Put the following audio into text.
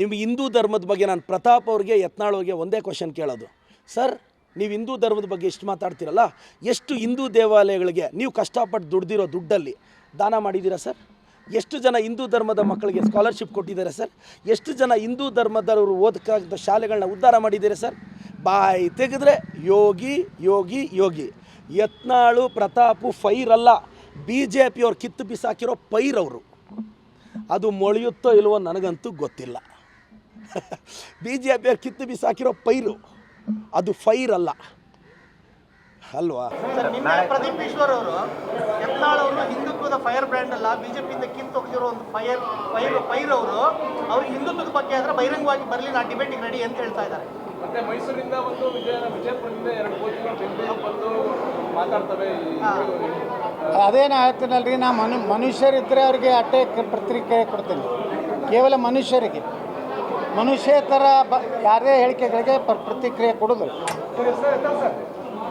ನಿಮ್ಮ ಹಿಂದೂ ಧರ್ಮದ ಬಗ್ಗೆ ನಾನು ಪ್ರತಾಪ್ ಅವ್ರಿಗೆ, ಯತ್ನಾಳ್ ಅವ್ರಿಗೆ ಒಂದೇ ಕ್ವಶನ್ ಕೇಳೋದು. ಸರ್, ನೀವು ಹಿಂದೂ ಧರ್ಮದ ಬಗ್ಗೆ ಎಷ್ಟು ಮಾತಾಡ್ತೀರಲ್ಲ, ಎಷ್ಟು ಹಿಂದೂ ದೇವಾಲಯಗಳಿಗೆ ನೀವು ಕಷ್ಟಪಟ್ಟು ದುಡ್ದಿರೋ ದುಡ್ಡಲ್ಲಿ ದಾನ ಮಾಡಿದ್ದೀರಾ ಸರ್? ಎಷ್ಟು ಜನ ಹಿಂದೂ ಧರ್ಮದ ಮಕ್ಕಳಿಗೆ ಸ್ಕಾಲರ್ಶಿಪ್ ಕೊಟ್ಟಿದ್ದಾರೆ ಸರ್? ಎಷ್ಟು ಜನ ಹಿಂದೂ ಧರ್ಮದವರು ಓದಕ್ಕಾಗದ ಶಾಲೆಗಳನ್ನ ಉದ್ಧಾರ ಮಾಡಿದ್ದೀರಾ ಸರ್? ಬಾಯಿ ತೆಗೆದ್ರೆ ಯೋಗಿ ಯೋಗಿ ಯೋಗಿ. ಯತ್ನಾಳು, ಪ್ರತಾಪು ಫೈರಲ್ಲ ಬಿ ಜೆ ಪಿಯವ್ರು ಕಿತ್ತು ಬಿಸಾಕಿರೋ ಪೈರವರು ಅದು ಮೊಳೆಯುತ್ತೋ ಇಲ್ವೋ ನನಗಂತೂ ಗೊತ್ತಿಲ್ಲ. ಬಿ ಜೆ ಪಿಯವ್ರು ಕಿತ್ತು ಬಿಸಾಕಿರೋ ಪೈರು. ಅದು ಫೈರ್ ಅಲ್ಲ. ಅಲ್ವಾ? ಪ್ರದೀಪ್ ಈಶ್ವರ್ ಅವರು ಯತ್ನಾಳ್ ಅವರು ಹಿಂದುತ್ವದ ಫೈರ್ ಬ್ರ್ಯಾಂಡ್ ಅಲ್ಲ ಬಿಜೆಪಿಯಿಂದ ಕಿತ್ತೊಗೆದಿರೋ ಒಂದು ಫೈರ್ ಫೈರ್ ಫೈರ್ ಅವರು ಅವ್ರು ಹಿಂದುತ್ವದ ಬಗ್ಗೆ ಆದ್ರೆ ಬಹಿರಂಗವಾಗಿ ಬರಲಿ ನಾ ಡಿಬೇಟಿಗೆ ರೆಡಿ ಅಂತ ಹೇಳ್ತಾ ಇದ್ದಾರೆ. ಮತ್ತೆ ಮೈಸೂರಿಂದ ಒಂದು ವಿಜಯ ವಿಜಯಪುರದಿಂದ ಎರಡು ಕೋಚಿಗಳು ಬೆಂಗಳೂರು ಬಂದು ಮಾತಾಡ್ತವೆ ಅದೇನು ಹೇಳ್ತೀನಲ್ರಿ ನಾ ಮನು ಮನುಷ್ಯರಿದ್ದರೆ ಅವ್ರಿಗೆ ಅಟ್ಟೆ ಕ- ಪ್ರತಿಕ್ರಿಯೆ ಕೊಡ್ತೀನಿ. ಕೇವಲ ಮನುಷ್ಯರಿಗೆ. ಮನುಷ್ಯ ಥರ ಬ ಯಾರೇ ಹೇಳಿಕೆಗಳಿಗೆ ಪ್ರ ಪ್ರತಿಕ್ರಿಯೆ ಕೊಡೋದು ಸರ್ ಸರ್